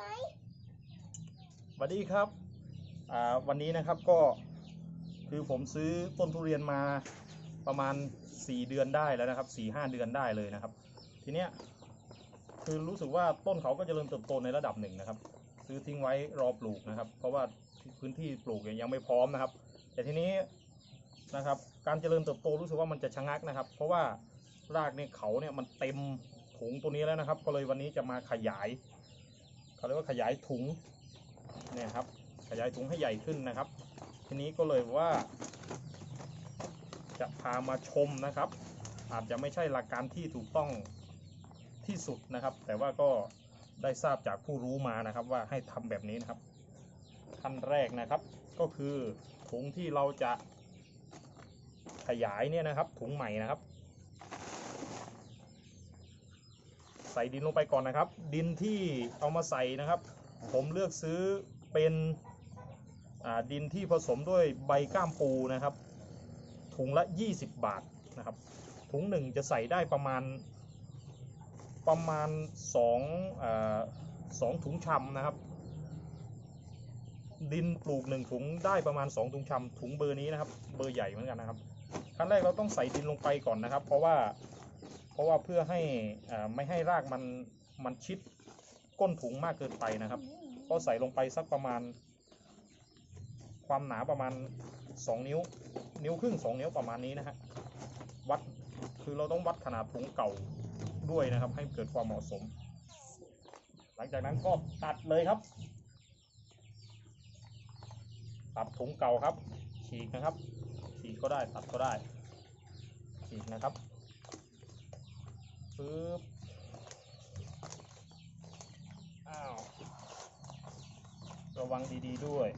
ไหมสวัสดีครับอ่าวันนี้นะครับก็คือผมซื้อต้นทุเรียนมาประมาณ 4 เดือนได้แล้วนะครับ4 5เดือนได้เลยนะครับ ทีเนี้ยคือรู้สึกว่าต้นเขาก็เจริญเติบโตในระดับหนึ่งนะครับ ซื้อทิ้งไว้รอปลูกนะครับ เพราะว่าพื้นที่ปลูกยยังไม่พร้อมนะครับ แต่ทีนี้นะครับ การเจริญเติบโตรู้สึกว่ามันจะชะงักนะครับ เพราะว่ารากเนี่ยเขาเนี่ยมันเต็มถุงตัวนี้แล้วนะครับ ก็เลยวันนี้จะมาขยาย เขาเรียกว่าขยายถุงเนี่ยครับ ขยายถุงให้ใหญ่ขึ้นนะครับ ทีนี้ก็เลยว่า จะพามาชมนะครับ อาจจะไม่ใช่หลักการที่ถูกต้องที่สุดนะครับ แต่ว่าก็ได้ทราบจากผู้รู้มานะครับ ว่าให้ทำแบบนี้นะครับขั้นแรกนะครับ ก็คือถุงที่เราจะขยายเนี่ยนะครับ ถุงใหม่นะครับ ใส่ดินลงไปก่อนนะครับ ดินที่เอามาใส่นะครับ ผมเลือกซื้อเป็นดินที่ผสมด้วยใบก้ามปูนะครับ ถุงละ 20 บาทนะครับ ถุงหนึ่งจะใส่ได้ประมาณประมาณ2อสองถุงชำนะครับ ดินปลูกหนึ่งถุงได้ประมาณ 2 ถุงชำถุงเบอร์นี้นะครับ เบอร์ใหญ่เหมือนกันนะครับ ขั้นแรกเราต้องใส่ดินลงไปก่อนนะครับ เพราะว่า เพราะว่าเพื่อให้ไม่ให้รากมันมันชิดก้นถุงมากเกินไปนะครับก็ใส่ลงไปสักประมาณ ความหนาประมาณ 2 นิ้ว นิ้วครึ่ง 2 นิ้วประมาณนี้นะฮะวัดคือเราต้องวัดขนาดถุงเก่าด้วยนะครับ ให้เกิดความเหมาะสม หลังจากนั้นก็ตัดเลยครับ ตัดถุงเก่าครับฉีกนะครับฉีกก็ได้ตัดก็ได้ฉีกนะครับ ปึ๊บ อ้าว ระวังดีๆด้วย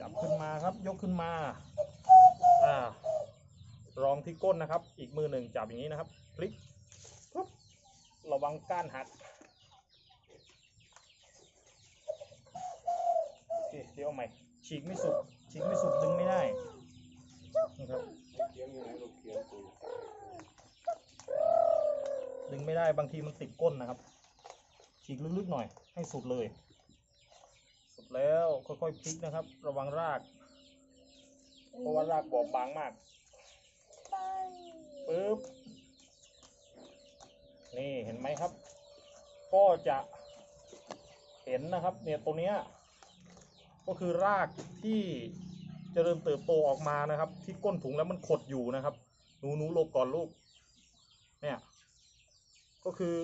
จับขึ้นมาครับ ยกขึ้นมา อ่ารองที่ก้นนะครับ อีกมือหนึ่งจับอย่างนี้นะครับ พลิกปุ๊บ ระวังก้านหักเดี๋ยวเอาใหม่ ฉีกไม่สุดฉีกไม่สุดดึงไม่ได้นะครับ ดึงไม่ได้บางทีมันติดก้นนะครับ ฉีกลึกๆหน่อยให้สุดเลย สุดแล้วค่อยๆพลิกนะครับ ระวังราก เพราะว่ารากบอบบางมากปึ๊บนี่เห็นไหมครับ ก็จะเห็นนะครับเนี่ยตัวเนี้ยก็คือรากที่จเจริญเติบโตออกมานะครับ ที่ก้นถุงแล้วมันขดอยู่นะครับ หนูหนูหลบก่อนลูกเนี่ย ก็คือ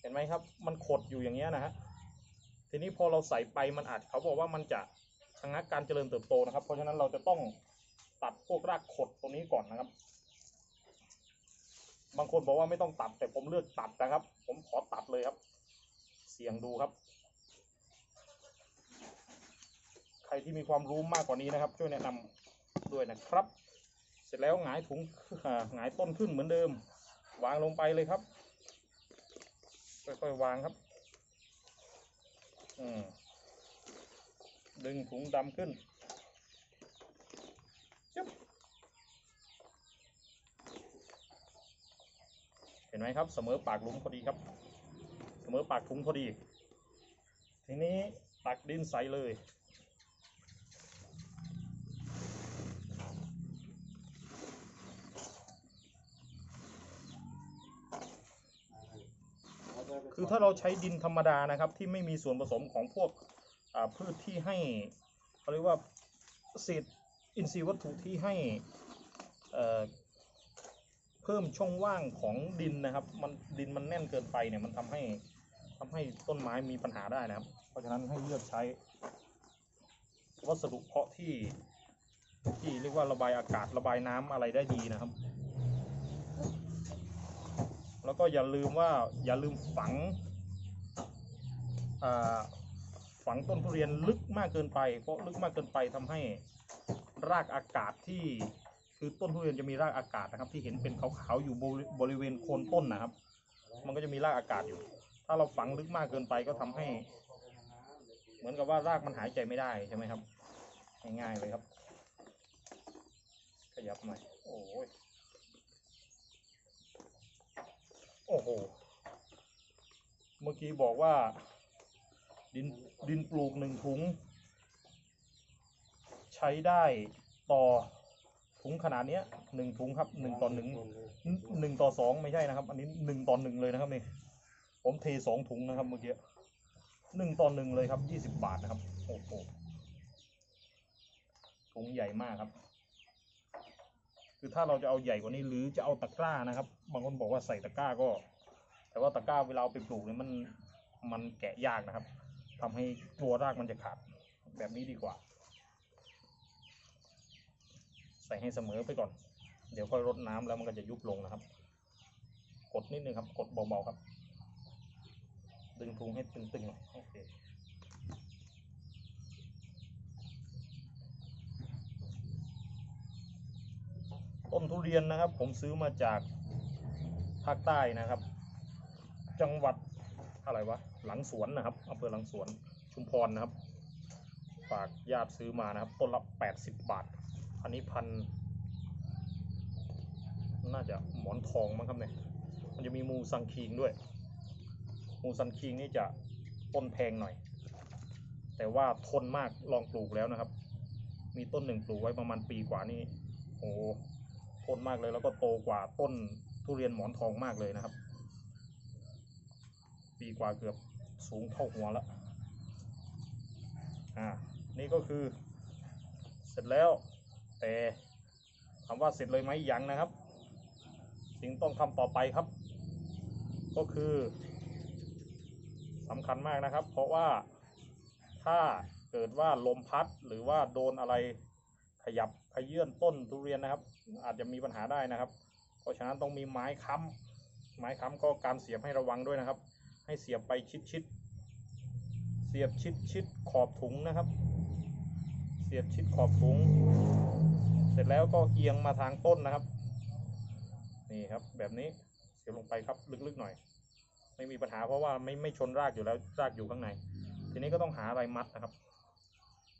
เห็นไหมครับ มันขดอยู่อย่างเงี้ยนะฮะทีนี้พอเราใส่ไปมันอาจเขาบอกว่ามันจะชะงักการเจริญเติบโตนะครับ เพราะฉะนั้นเราจะต้องตัดพวกรากขดตรงนี้ก่อนนะครับ บางคนบอกว่าไม่ต้องตัดแต่ผมเลือกตัดนะครับ ผมขอตัดเลยครับ เสี่ยงดูครับ ใครที่มีความรู้มากกว่านี้นะครับ ช่วยแนะนำด้วยนะครับ เสร็จแล้วหงายถุงหงายต้นขึ้นเหมือนเดิม วางลงไปเลยครับ ค่อยๆวางครับ อืมดึงถุงดำขึ้นจึ๊บเห็นไหมครับ เสมอปากหลุมพอดีครับ เสมอปากถุงพอดี ทีนี้ตักดินใส่เลย คือถ้าเราใช้ดินธรรมดานะครับ ที่ไม่มีส่วนผสมของพวกพืชที่ให้เขาเรียกว่าเศษอินทรีย์วัตถุที่ให้เอ่อเพิ่มช่องว่างของดินนะครับ มันดินมันแน่นเกินไปเนี่ยมันทำให้ทำให้ต้นไม้มีปัญหาได้นะครับ เพราะฉะนั้นให้เลือกใช้ วัสดุเพาะที่ที่เรียกว่าระบายอากาศระบายน้ำอะไรได้ดีนะครับ แล้วก็อย่าลืมว่าอย่าลืมฝังฝังต้นทุเรียนลึกมากเกินไป เพราะลึกมากเกินไปทำให้รากอากาศที่คือต้นทุเรียนจะมีรากอากาศนะครับ ที่เห็นเป็นขาวๆอยู่บริบริเวณโคนต้นนะครับ มันก็จะมีรากอากาศอยู่ ถ้าเราฝังลึกมากเกินไปก็ทำให้ เหมือนกับว่ารากมันหายใจไม่ได้ใช่ไหมครับ ง่ายๆเลยครับ ขยับหน่อยโอ้ย โอ้โห เมื่อกี้บอกว่า ดินดินปลูกหนึ่งถุง ใช้ได้ต่อถุงขนาดเนี้ยหนึ่งถุงครับหนึ่งต่อหนึ่งหนึ่งต่อสองไม่ใช่นะครับ อันนี้หนึ่งต่อหนึ่งเลยนะครับนี่ผมเทสองถุงนะครับเมื่อกี้หนึ่งต่อหนึ่งเลยครับยี่สิบบาทนะครับโอ้โหถุงใหญ่มากครับ คือถ้าเราจะเอาใหญ่กว่านี้หรือจะเอาตะกร้านะครับ บางคนบอกว่าใส่ตะกร้าก็ แต่ว่าตะกร้าเวลาเอาไปปลูกเนี่ยมันมันแกะยากนะครับทำให้ตัวรากมันจะขาดแบบนี้ดีกว่า ใส่ให้เสมอไปก่อน เดี๋ยวค่อยรดน้ำแล้วมันก็จะยุบลงนะครับ กดนิดนึงครับ กดเบาๆครับ ดึงทุงให้ตึงๆหน่อยโอเค ต้นทุเรียนนะครับ ผมซื้อมาจากภาคใต้นะครับ จังหวัดอะไรวะหลังสวนนะครับอำเภอหลังสวนชุมพรนะครับ ฝากญาติซื้อมานะครับต้นละ80 บาท อันนี้พันน่าจะหมอนทองมั้งครับเนี่ยมันจะมีมูซังคิงด้วย มูซันคิงนี่จะต้นแพงหน่อย แต่ว่าทนมากลองปลูกแล้วนะครับ มีต้นหนึ่งปลูกไว้ประมาณปีกว่านี่โอ้ โหทนมากเลย แล้วก็โตกว่าต้นทุเรียนหมอนทองมากเลยนะครับ ปีกว่าเกือบสูงเท่าหัวแล้วอ่านี่ก็คือ เสร็จแล้ว แต่คำว่าเสร็จเลยไหมยังนะครับ สิ่งต้องทำต่อไปครับ ก็คือสำคัญมากนะครับ เพราะว่าถ้าเกิดว่าลมพัดหรือว่าโดนอะไรขยับ ขยื่นต้นทุเรียนนะครับ อาจจะมีปัญหาได้นะครับ เพราะฉะนั้นต้องมีไม้ค้ำไม้ค้ำก็การเสียบให้ระวังด้วยนะครับ ให้เสียบไปชิดชิดเสียบชิดชิดขอบถุงนะครับ เสียบชิดขอบถุง เสร็จแล้วก็เอียงมาทางต้นนะครับ นี่ครับแบบนี้เสียบลงไปครับลึกๆหน่อย ไม่มีปัญหาเพราะว่าไม่ไม่ชนรากอยู่แล้วรากอยู่ข้างใน ทีนี้ก็ต้องหาอะไรมัดนะครับ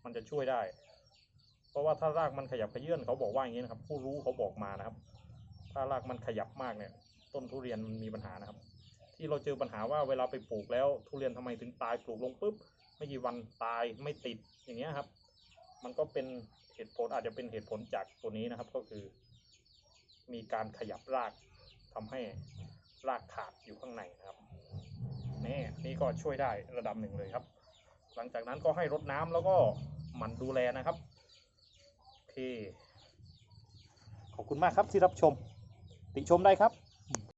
มันจะช่วยได้ เพราะว่าถ้ารากมันขยับขยื่นเขาบอกว่าอย่างนี้นะครับ ผู้รู้เขาบอกมานะครับ ถ้ารากมันขยับมากเนี่ย ต้นทุเรียนมันมีปัญหานะครับ ที่เราเจอปัญหาว่าเวลาไปปลูกแล้ว ทุเรียนทำไมถึงตายปลูกลงปุ๊บไม่กี่วันตายไม่ติดอย่างเงี้ยครับ มันก็เป็นเหตุผลอาจจะเป็นเหตุผลจากตัวนี้นะครับ ก็คือ มีการขยับรากทำให้รากขาดอยู่ข้างในนะครับนี่นี่ก็ช่วยได้ระดับหนึ่งเลยครับ หลังจากนั้นก็ให้รดน้ำแล้วก็หมั่นดูแลนะครับ ขอบคุณมากครับที่รับชม ติชมได้ครับ